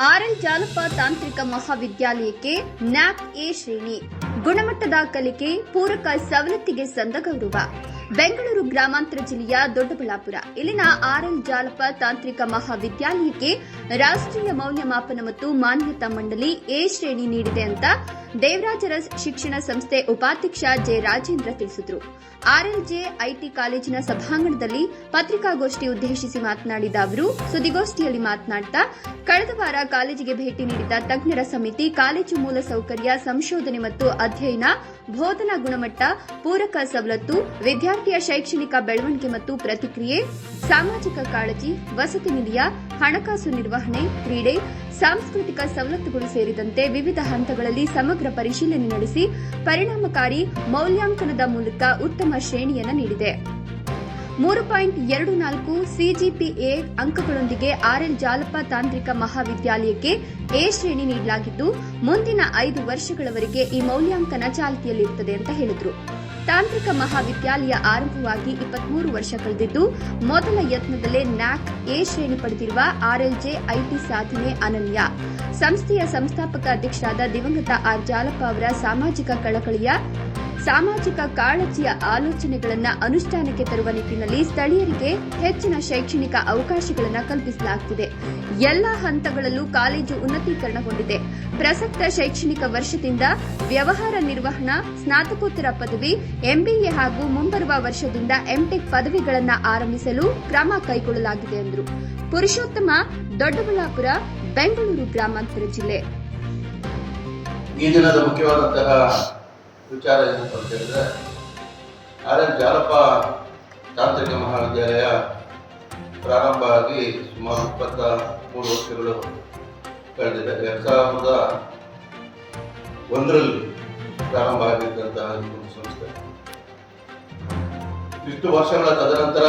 RL Jalappa ತಾಂತ್ರಿಕ ಮಹಾವಿದ್ಯಾಲಯಕ್ಕೆ ನ್ಯಾಕ್ A ಶ್ರೇಣಿ. ಗುಣಮಟ್ಟದ ಕಲಿಕೆ ಪೂರಕ ಸವಲತ್ತಿಗೆ ಸಂದ ಗೌರವ. ಬೆಂಗಳೂರು ಗ್ರಾಮಾಂತರ ಜಿಲ್ಲೆಯ ದೊಡ್ಡಬಳ್ಳಾಪುರ. ಇಲ್ಲಿನ ಆರ್ಎಲ್ ಜಾಲಪ ತಾಂತ್ರಿಕ ಮಹಾವಿದ್ಯಾಲಯಕ್ಕೆ ರಾಷ್ಟ್ರೀಯ ಮೌಲ್ಯಮಾಪನ ಮತ್ತು ಮಾನ್ಯತಾ ಮಂಡಳಿ ಎ ಶ್ರೇಣಿ ನೀಡಿದೆ ಅಂತ ದೇವರಾಜರ ಶಿಕ್ಷಣ ಸಂಸ್ಥೆ ಉಪಾಧ್ಯಕ್ಷ ಜೆ ರಾಜೇಂದ್ರ ತಿಳಿಸಿದರು. ಆರ್ಎಲ್ಜೆ ಐಟಿ ಕಾಲೇಜಿನ ಸಭಾಂಗಣದಲ್ಲಿ ಪತ್ರಿಕಾಗೋಷ್ಠಿ ಉದ್ದೇಶಿಸಿ ಮಾತನಾಡಿದ ಅವರು, ಸುದ್ದಿಗೋಷ್ಠಿಯಲ್ಲಿ ಮಾತನಾಡುತ್ತಾ ಕಳೆದ ವಾರ ಕಾಲೇಜಿಗೆ ಭೇಟಿ ನೀಡಿದ ತಜ್ಞರ ಸಮಿತಿ ಕಾಲೇಜು ಮೂಲಸೌಕರ್ಯ ಸಂಶೋಧನೆ ಮತ್ತು ಅಧ್ಯಯನ, ಬೋಧನಾ ಗುಣಮಟ್ಟ, ಪೂರಕ ಸವಲತ್ತು ವಿದ್ಯಾರ್ಥಿಯ ಶೈಕ್ಷಣಿಕ ಬೆಳವಣಿಗೆ ಮತ್ತು ಪ್ರತಿಕ್ರಿಯೆ, ಸಾಮಾಜಿಕ ಕಾಳಜಿ, ವಸತಿ ನಿಧಿಯ ಹಣಕಾಸು ನಿರ್ವಹಣೆ, ಕ್ರೀಡೆ, ಸಾಂಸ್ಕೃತಿಕ ಸವಲತ್ತುಗಳು ಸೇರಿದಂತೆ ವಿವಿಧ ಹಂತಗಳಲ್ಲಿ ಸಮಗ್ರ ಪರಿಶೀಲನೆ ನಡೆಸಿ ಪರಿಣಾಮಕಾರಿ ಮೌಲ್ಯಾಂಕನದ ಮೂಲಕ ಉತ್ತಮ ಶ್ರೇಣಿಯನ್ನು ನೀಡಿದೆ. ಮೂರು ಪಾಯಿಂಟ್ ಎರಡು ನಾಲ್ಕು ಸಿಜಿಪಿಎ ಅಂಕಗಳೊಂದಿಗೆ ಆರ್ಎಲ್ ಜಾಲಪ್ಪ ತಾಂತ್ರಿಕ ಮಹಾವಿದ್ಯಾಲಯಕ್ಕೆ ಎ ಶ್ರೇಣಿ ನೀಡಲಾಗಿದ್ದು, ಮುಂದಿನ ಐದು ವರ್ಷಗಳವರೆಗೆ ಈ ಮೌಲ್ಯಾಂಕನ ಚಾಲ್ತಿಯಲ್ಲಿರುತ್ತದೆ ಅಂತ ಹೇಳಿದರು. ತಾಂತ್ರಿಕ ಮಹಾವಿದ್ಯಾಲಯ ಆರಂಭವಾಗಿ ಇಪ್ಪತ್ಮೂರು ವರ್ಷ ಕಳೆದಿದ್ದು, ಮೊದಲ ಯತ್ನದಲ್ಲೇ ನ್ಯಾಕ್ ಎ ಶ್ರೇಣಿ ಪಡೆದಿರುವ ಆರ್ಎಲ್ಜೆ ಐಟಿ ಸಾಧನೆ ಅನನ್ಯ. ಸಂಸ್ಥೆಯ ಸಂಸ್ಥಾಪಕ ಅಧ್ಯಕ್ಷರಾದ ದಿವಂಗತ ಆರ್ ಜಾಲಪ್ಪ ಅವರ ಸಾಮಾಜಿಕ ಕಳಕಳಿಯ ಸಾಮಾಜಿಕ ಕಾಳಜಿಯ ಆಲೋಚನೆಗಳನ್ನು ಅನುಷ್ಠಾನಕ್ಕೆ ತರುವ ನಿಟ್ಟಿನಲ್ಲಿ ಸ್ಥಳೀಯರಿಗೆ ಹೆಚ್ಚಿನ ಶೈಕ್ಷಣಿಕ ಅವಕಾಶಗಳನ್ನು ಕಲ್ಪಿಸಲಾಗುತ್ತಿದೆ ಎಲ್ಲ ಹಂತಗಳಲ್ಲೂ ಕಾಲೇಜು ಉನ್ನತೀಕರಣಗೊಂಡಿದೆ. ಪ್ರಸಕ್ತ ಶೈಕ್ಷಣಿಕ ವರ್ಷದಿಂದ ವ್ಯವಹಾರ ನಿರ್ವಹಣಾ, ಸ್ನಾತಕೋತ್ತರ ಪದವಿ, ಎಂಬಿಎ ಹಾಗೂ ಮುಂಬರುವ ವರ್ಷದಿಂದ ಎಂಟೆಕ್ ಪದವಿಗಳನ್ನು ಆರಂಭಿಸಲು ಕ್ರಮ ಕೈಗೊಳ್ಳಲಾಗಿದೆ ಎಂದರು. ಪುರುಷೋತ್ತಮ, ದೊಡ್ಡಬಳ್ಳಾಪುರ, ಬೆಂಗಳೂರು ಗ್ರಾಮಾಂತರ ಜಿಲ್ಲೆ. ಈ ದಿನದ ಮುಖ್ಯವಾದಂತಹ ವಿಚಾರ ಏನಪ್ಪ ಅಂತ ಹೇಳಿದ್ರೆ, ಆರ್ ಎನ್ ಜಾಲಪ್ಪ ತಾಂತ್ರಿಕ ಮಹಾವಿದ್ಯಾಲಯ ಪ್ರಾರಂಭ ಆಗಿ ಸುಮಾರು ಇಪ್ಪತ್ತ ಮೂರು ವರ್ಷಗಳು ಕಳೆದಿದೆ. ಎರಡು ಸಾವಿರದ ಒಂದರಲ್ಲಿ ಪ್ರಾರಂಭ ಆಗಿದ್ದಂತಹ ಒಂದು ಸಂಸ್ಥೆ. ಇಷ್ಟು ವರ್ಷಗಳ ತದನಂತರ